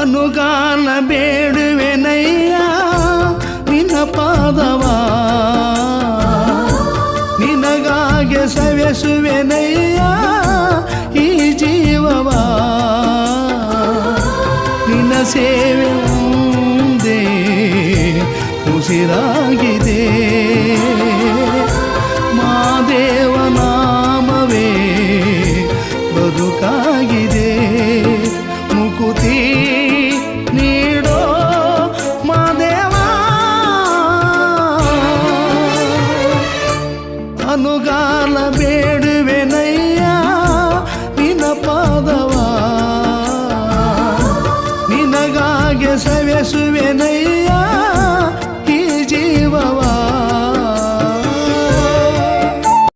ಅನುಗಾಲ ಬೇಡುವೆನಯ್ಯ, ನಿನ್ನ ಪಾದವ. ನಿನಗಾಗೆ ಸವೆಸುವೆನಯ್ಯ, ಈ ಜೀವವ. ನಿನ್ನ ಸೇವೆ ಮುಂದೆ ಉಸಿರಾಗಿದೆ. ಮಾದೇವನಾಮವೇ ಬದುಕಾಗಿದೆ. ಮುಕುತಿ ಅನುಗಾಲ ಬೇಡುವೆನಯ್ಯ ನಿನ್ನ ಪಾದವ. ನಿನಗಾಗೆ ಸವೆಸುವೆನಯ್ಯ.